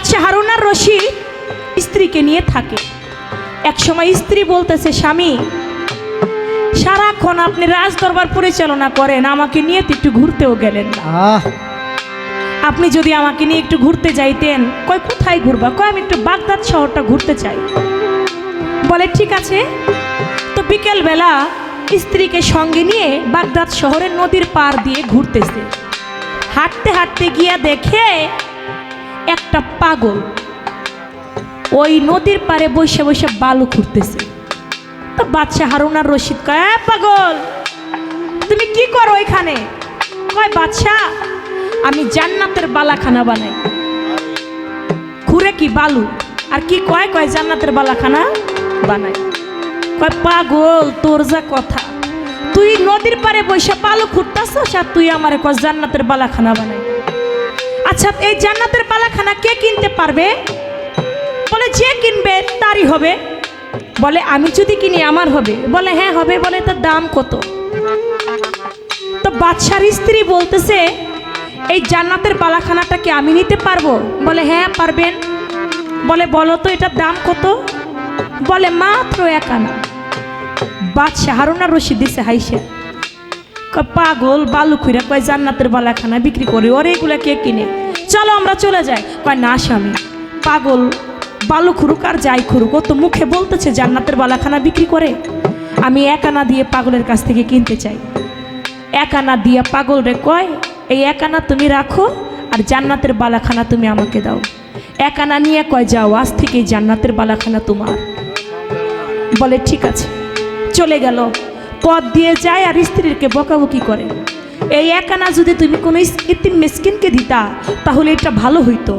বাদশাহ হারুনার রশিদ স্ত্রীকে নিয়ে থাকে। এক সময় স্ত্রী বলতেছে স্বামী সারাক্ষণ আপনি রাজ দরবার পরিচালনা করেন আমাকে নিয়ে তো একটু ঘুরতেও গেলেন না। আপনি যদি আমাকে নিয়ে একটু ঘুরতে যাইতেন কয় কোথায় ঘুরবা? কয় আমি একটু বাগদাদ শহরটা ঘুরতে চাই। বলে ঠিক আছে। তো বিকেলবেলা স্ত্রীকে সঙ্গে নিয়ে বাগদাদ শহরের নদীর পার দিয়ে ঘুরতেছে। হাঁটতে হাঁটতে গিয়া দেখে একটা পাগল। ওই নদীর পারে বসে বসে বালু খুঁড়তেছে। তো বাচ্চা হারুনার রশিদ কয় পাগল, তুমি কি করো এখানে? কয় বাচ্চা আমি জান্নাতের বালাখানা বানাই। খুঁড়ে কি বালু? আর কি কয় কয়, জান্নাতের বালাখানা বানাই। কয়, পাগল, তোর যা কথা। তুই নদীর পারে বৈশা বালু খুঁড়তাছস আর তুই আমার কয়, জান্নাতের বালাখানা বানাই। আচ্ছা এই জান্নাতের বালাখানা কে কিনতে পারবে? বলে, যে কিনবে, তারই হবে। বলে, আমি যদি কিনি, আমার হবে। বলে হ্যাঁ হবে। বলে তার দাম কত? তো বাদশার স্ত্রী বলতেছে, এই জান্নাতের বালাখানাটা কি আমি নিতে পারব? বলে হ্যাঁ পারবেন। বলে, বলো তো, এটার দাম কত? বলে, মাত্র এক আনা। বাদশাহ হারুনা রশিদ দিছে হাইসে। পাগল, বালু খুঁড়ে কয় জান্নাতের বালাখানা বিক্রি করে ওরে এগুলো কে কিনে। চলো আমরা চলে যাই। কয়, না, স্বামী। পাগল, বালু খুরুক আর যাই খুরুক, ও তো মুখে বলতেছে জান্নাতের বালাখানা বিক্রি করে। আমি এক আনা দিয়ে পাগলের কাছ থেকে কিনতে চাই। এক আনা দিয়া পাগল রে কয়, এই এক আনা তুমি রাখো, আর জান্নাতের বালাখানা তুমি আমাকে দাও। এক আনা নিয়ে কয়, যাও, আজ থেকে জান্নাতের বালাখানা তোমার। বলে, ঠিক আছে। চলে গেল। পথ দিয়ে যায় আর স্ত্রীকে বকাবকি করে। এই একানা যদি তুমি কোনো ইতিম মিসকিনকে দিতা, তাহলে এটা ভালো হইতো।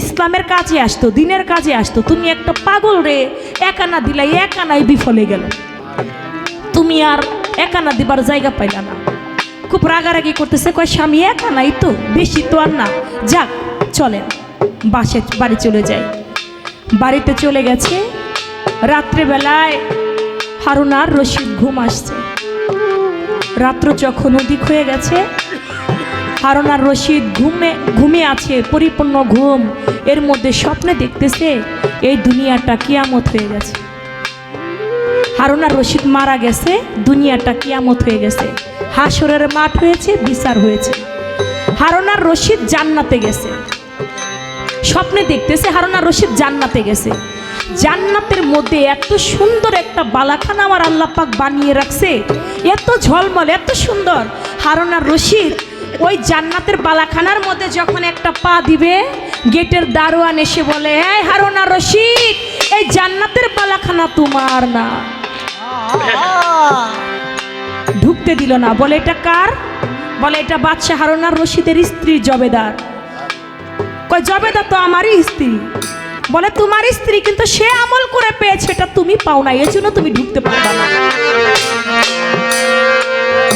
ইসলামের কাজে আসতো, দিনের কাজে আসতো। তুমি একটা পাগল রে এক আনা দিলাই এক আনাই বিফলে গেল। তুমি আর একানা দিবার জায়গা পাইলা না। খুব রাগারাগি করতেছে, কয়, স্বামী একানাই তো, বেশি তো আর না। যাক, চলেন, বাসে, বাড়ি চলে যায় বাড়িতে চলে গেছে। রাত্রেবেলায় হারুনার রশিদ ঘুম আসছে। রাত্র যখন অধিক হয়ে গেছে, হারুনার রশিদ ঘুমে ঘুমে আছে, পরিপূর্ণ ঘুম। এর মধ্যে স্বপ্নে দেখতেছে, এই দুনিয়াটা কিয়ামত হয়ে গেছে। হারুনার রশিদ মারা গেছে, দুনিয়াটা কিয়ামত হয়ে গেছে। হাসরের মাঠ হয়েছে, বিচার হয়েছে। হারুনার রশিদ জান্নাতে গেছে। স্বপ্নে দেখতেছে, হারুনার রশিদ জান্নাতে গেছে। জান্নাতের মধ্যে এত সুন্দর একটা বালাখানা আমার আল্লাহ পাক বানিয়ে রাখছে। এত ঝলমল, এত সুন্দর। হারুনার রশিদ ওই জান্নাতের বালাখানার মধ্যে যখন একটা পা দিবে, গেটের দারোয়ান এসে বলে, এই হারুনা রশিদ, এই জান্নাতের বালাখানা তোমার না। ঢুকতে দিল না। বলে, এটা কার? বলে, এটা বাদশাহ হারুনার রশিদের স্ত্রী জবেদার। কয়, জবেদার তো আমারই স্ত্রী। বলে, তোমার স্ত্রী কিন্তু সে আমল করে পেয়েছে, এটা তুমি পাও না এই জন্য তুমি ঢুকতে পারবে না।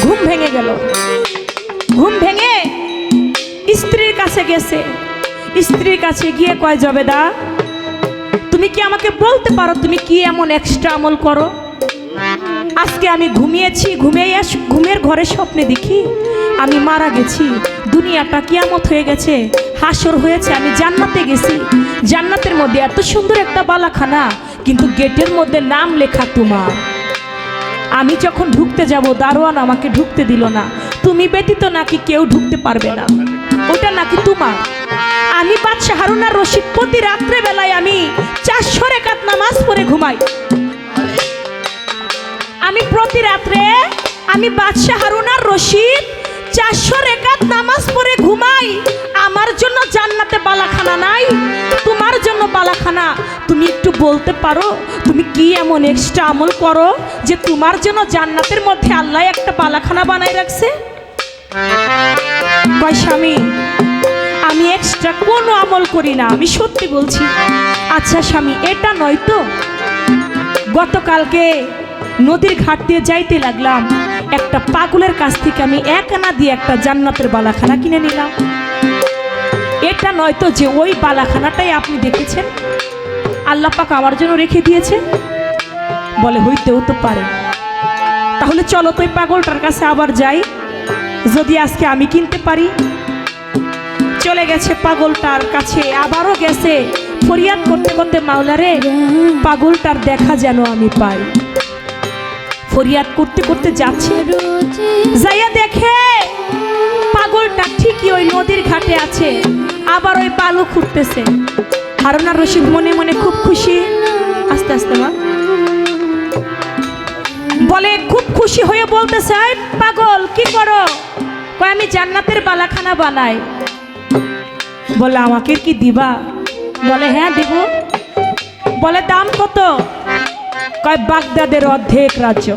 ঘুম ভেঙে গেল। ঘুম ভেঙে স্ত্রীর কাছে গেছে। স্ত্রীর কাছে গিয়ে কয়, জবেদা, তুমি কি আমাকে বলতে পারো তুমি কি এমন এক্সট্রা আমল করো? আজকে আমি ঘুমিয়েছি, ঘুমিয়ে ঘুমের ঘরে স্বপ্নে দেখি, আমি মারা গেছি, দুনিয়াটা কিয়ামত হয়ে গেছে, হাসর হয়েছে, আমি জান্নাতে গেছি মধ্যে এত সুন্দর একটা বালাখানা, কিন্তু গেটের মধ্যে নাম লেখা তোমার। আমি যখন ঢুকতে যাব, দারোয়ান আমাকে ঢুকতে দিল না। তুমি ব্যতীত নাকি কেউ ঢুকতে পারবে না। ওটা নাকি তোমার? আমি বাদশাহ হারুনার রশিদ প্রতি রাত্রে বেলায় আমি চারশো রেখাত নামাজ পড়ে ঘুমাই। আমি প্রতি রাত্রে আমি বাদশাহ হারুনার রশিদ চারশো রেখাত নামাজ পড়ে ঘুমাই, আমার জন্য জান্নাতে বালাখানা নাই, তোমার জন্য বালাখানা। তুমি একটু বলতে পারো, তুমি কি এমন এক্সট্রা আমল করো যে তোমার জন্য জান্নাতের মধ্যে আল্লাহ একটা বালাখানা বানাই রাখছে? স্বামী, আমি এক্সট্রা কোনো আমল করি না, আমি সত্যি বলছি। আচ্ছা স্বামী, এটা নয় তো? গতকালকে নদীর ঘাট দিয়ে যাইতে লাগলাম। একটা পাগলের কাছ থেকে আমি এক আনা দিয়ে একটা জান্নাতের বালাখানা কিনে নিলাম। এটা নয়তো যে ওই বালাখানাটাই আপনি দেখেছেন? আল্লাহ পাক আমার জন্য রেখে দিয়েছে বলে হইতেও তো পারে। তাহলে চলো তো ওই পাগলটার কাছে আবার যাই। যদি আজকে আমি কিনতে পারি। চলে গেছে পাগলটার কাছে, আবারও গেছে। ফরিয়াদ করতে করতে মাওলারে, পাগলটার দেখা যেন আমি পাই। ফরিয়াদ করতে করতে যাচ্ছে। যাইয়া দেখে পাগলটা ঠিকই ওই নদীর ঘাটে আছে, আবার ওই পালু খুঁড়তেছে। হারুনা রশিদ মনে মনে খুব খুশি। আস্তে আস্তে মা। বলে, খুব খুশি হয়ে বলতেছে, "এই পাগল, কি করো? কয়, আমি জান্নাতের বালাখানা বানাই। বলে, আমাকে কি দিবা? বলে হ্যাঁ দিব। বলে, দাম কত? কয়, বাগদাদের অর্ধেক রাজ্য।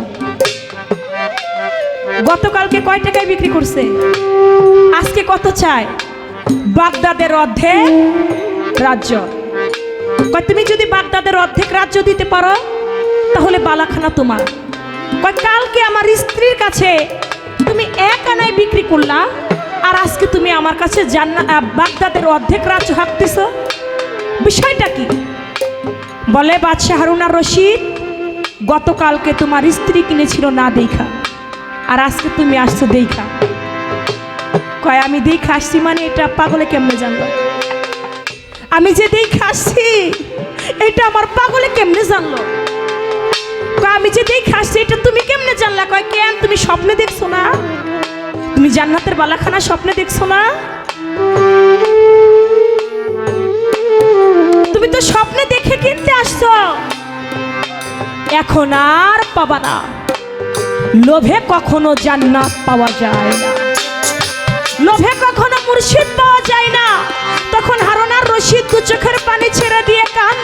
গতকালকে কয় টাকায় বিক্রি করছে? আজকে কত চায়? বাগদাদের অর্ধেক রাজ্য। কয়, তুমি যদি বাগদাদের অর্ধেক রাজ্য দিতে পারো, তাহলে বালাখানা তোমার। কয়, কালকে আমার স্ত্রীর কাছে তুমি এক আনায় বিক্রি করলা, আর আজকে তুমি আমার কাছে জান্না বাগদাদের অর্ধেক রাজ্য হাঁকতেছ? বিষয়টা কি? বলে, বাদশাহ হারুনার রশিদ গতকালকে তোমার স্ত্রী কিনেছিল না দেখা। আর আজকে তুমি আসছো দেখা। কয়, আমি দেখা আসছি মানে এটা পাগলে কেমনে জানলো? আমি যে দেখে আসছি, এটা আমার পাগলে কেমনে জানলো? কয়, আমি যে দেখে আসছি, এটা তুমি কেমনে জানলা? কয়, কেন তুমি স্বপ্নে দেখছ না? তুমি জান্নাতের বালাখানা স্বপ্নে দেখছ না? তুমি তো স্বপ্নে দেখে কিনতে আসছো। এখন আর পাবা না। লোভে কখনো জান্নাত পাওয়া যায় না। লোভে কখনো মুর্শিদ পাওয়া যায় না। তখন হারোনার রশিদ দু চোখের পানি ছেড়ে দিয়ে কান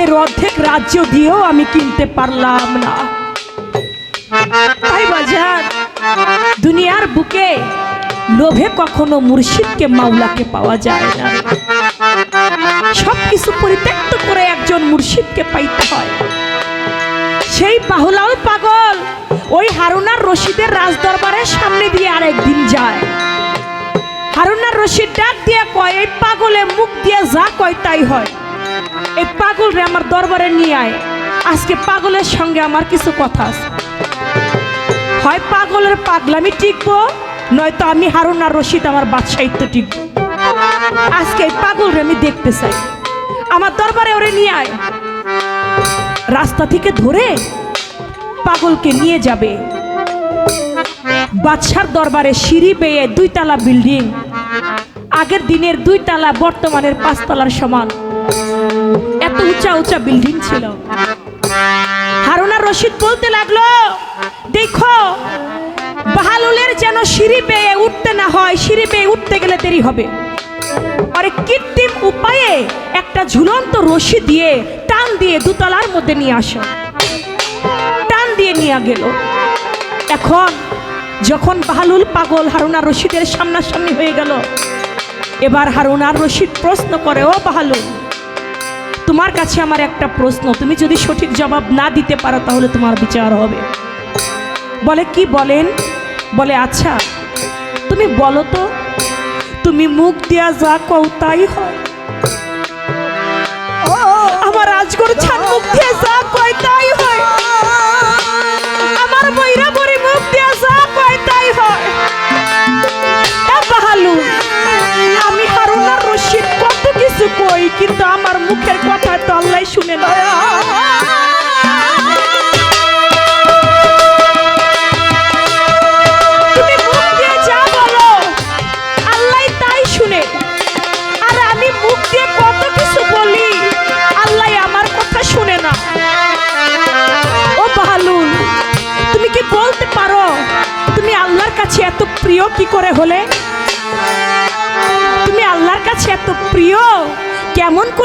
বাগদাদের অর্ধেক রাজ্য দিয়েও আমি কিনতে পারলাম না। তাই বাজার, দুনিয়ার বুকে লোভে কখনো মুর্শিদকে, মাওলাকে পাওয়া যায় না। সবকিছু পরিত্যক্ত করে একজন মুর্শিদকে পাইতে হয়। সেই বাহুলাল পাগল ওই হারুনার রশিদের রাজদরবারের সামনে দিয়ে আরেকদিন যায়। হারুনার রশিদ ডাক দিয়ে কয়, এই পাগলে মুখ দিয়ে যা কয় তাই হয়। এই পাগল রে আমার দরবারে নিয়ে আয়। আজকে পাগলের সঙ্গে আমার কিছু কথা আছে। হয় পাগলের পাগলামি টিকবো নয়তো আমি হারুনার রশিদ আমার বাদশাহিত্য টিকবো আজকে এই পাগল রে আমি দেখতে চাই। আমার দরবারে ওরে নিয়ে আয়। রাস্তা থেকে ধরে পাগলকে নিয়ে যাবে। বাদশার দরবারে সিঁড়ি বেয়ে দুইতলা বিল্ডিং। আগের দিনের দুইতলা, বর্তমানের পাঁচতলার সমান। এত উঁচা উঁচা বিল্ডিং ছিল। হারুনা রশিদ বলতে লাগল, দেখো, বাহালুলের যেন সিঁড়ি বেয়ে উঠতে না হয়, সিঁড়ি বেয়ে উঠতে গেলে দেরি হবে। আরে কৃত্রিম উপায়ে একটা ঝুলন্ত রশি দিয়ে টান দিয়ে দুতলার মধ্যে নিয়ে আসো। টান দিয়ে নিয়ে গেল। এখন যখন বাহালুল পাগল হারুনা রশিদের সামনাসামনি হয়ে গেল, এবার হারুনার রশিদ প্রশ্ন করে, ও বাহালুল তোমার কাছে আমার একটা প্রশ্ন। তুমি যদি সঠিক জবাব না দিতে পারো, তাহলে তোমার বিচার হবে। বলে কি বলেন? বলে আচ্ছা তুমি বলো তো, তুমি মুখ দিয়া যা কও তাই হয়। আমার আজগর ছান মুখ দিয়ে যা কয় তাই হয়।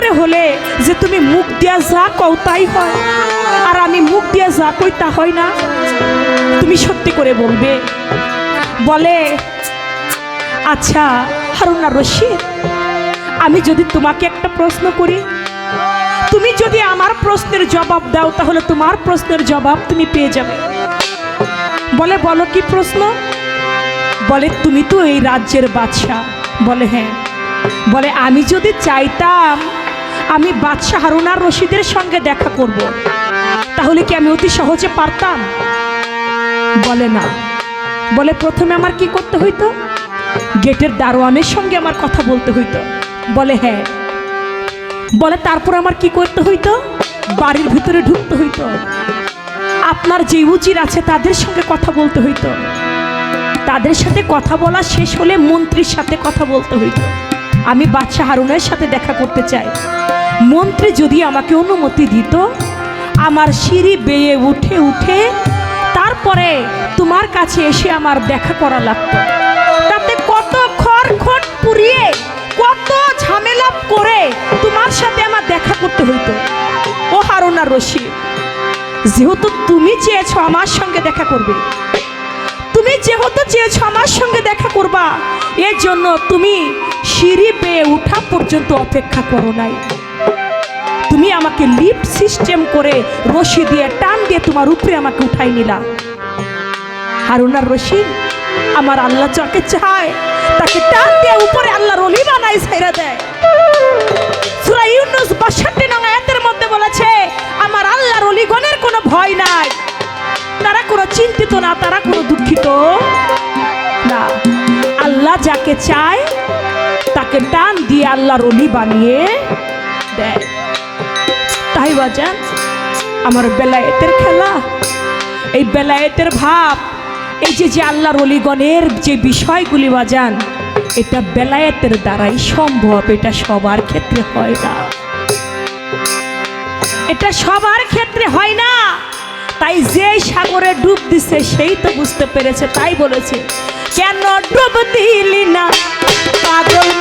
করে হলে যে তুমি মুখ দিয়া যা কও তাই হয়। আর আমি মুখ দিয়া যা কই তা হয় না। তুমি সত্যি করে বলবে। বলে আচ্ছা হারুনা রশিদ, আমি যদি তোমাকে একটা প্রশ্ন করি, তুমি যদি আমার প্রশ্নের জবাব দাও, তাহলে তোমার প্রশ্নের জবাব তুমি পেয়ে যাবে। বলে, বলো কি প্রশ্ন? বলে, তুমি তো এই রাজ্যের বাদশাহ। বলে হ্যাঁ। বলে, আমি যদি চাইতাম আমি বাদশাহ হারুনার রশিদের সঙ্গে দেখা করব। তাহলে কি আমি অতি সহজে পারতাম? বলে না। বলে প্রথমে আমার কি করতে হইতো? গেটের দারোয়ানের সঙ্গে আমার কথা বলতে হইতো। বলে হ্যাঁ। বলে তারপর আমার কি করতে হইতো? বাড়ির ভিতরে ঢুকতে হইতো। আপনার যে উচির আছে তাদের সঙ্গে কথা বলতে হইতো। তাদের সাথে কথা বলা শেষ হলে মন্ত্রীর সাথে কথা বলতে হইতো। আমি বাদশাহ হারুনের সাথে দেখা করতে চাই। মন্ত্রী যদি আমাকে অনুমতি দিত, আমার সিঁড়ি বেয়ে উঠে উঠে তারপরে তোমার কাছে এসে আমার দেখা করা লাগতো। তাতে কত খড়খট পুড়িয়ে, কত ঝামেলা করে তোমার সাথে আমার দেখা করতে হইতো। ও হারুনা রশিদ, যেহেতু তুমি চেয়েছো আমার সঙ্গে দেখা করবে, তুমি যেহেতু চেয়েছো আমার সঙ্গে দেখা করবা এর জন্য তুমি সিঁড়ি বেয়ে উঠা পর্যন্ত অপেক্ষা করো নাই। তুমি আমাকে লিফট সিস্টেম করে রশি দিয়ে টান দিয়ে তোমার উপরে আমাকে উঠাই নিলা। হারুনার রশি আমার আল্লাহ যাকে চায়, তাকে টান দিয়ে উপরে আল্লাহর অলি বানাই ছাইরা দেয়। সূরা ইউনুস 62 নং আয়াতের মধ্যে বলেছে, আমার আল্লাহর অলিগণের কোনো ভয় নাই। তারা কোনো চিন্তিত না, তারা কোনো দুঃখিত না। আল্লাহ যাকে চায় তাকে টান দিয়ে আল্লাহর অলি বানিয়ে দেয়। তাই বাজান, আমার বেলায়েতের খেলা, এই বেলায়েতের ভাব, এই যে যে আল্লাহর অলিগণের যে বিষয়গুলি বাজান, এটা বেলায়েতের দ্বারাই সম্ভব, এটা সবার ক্ষেত্রে হয় না। এটা সবার ক্ষেত্রে হয় না। তাই যে সাগরে ডুব দিছে, সেই তো বুঝতে পেরেছে, তাই বলেছে, কেন ডুব দিলি না? পাগল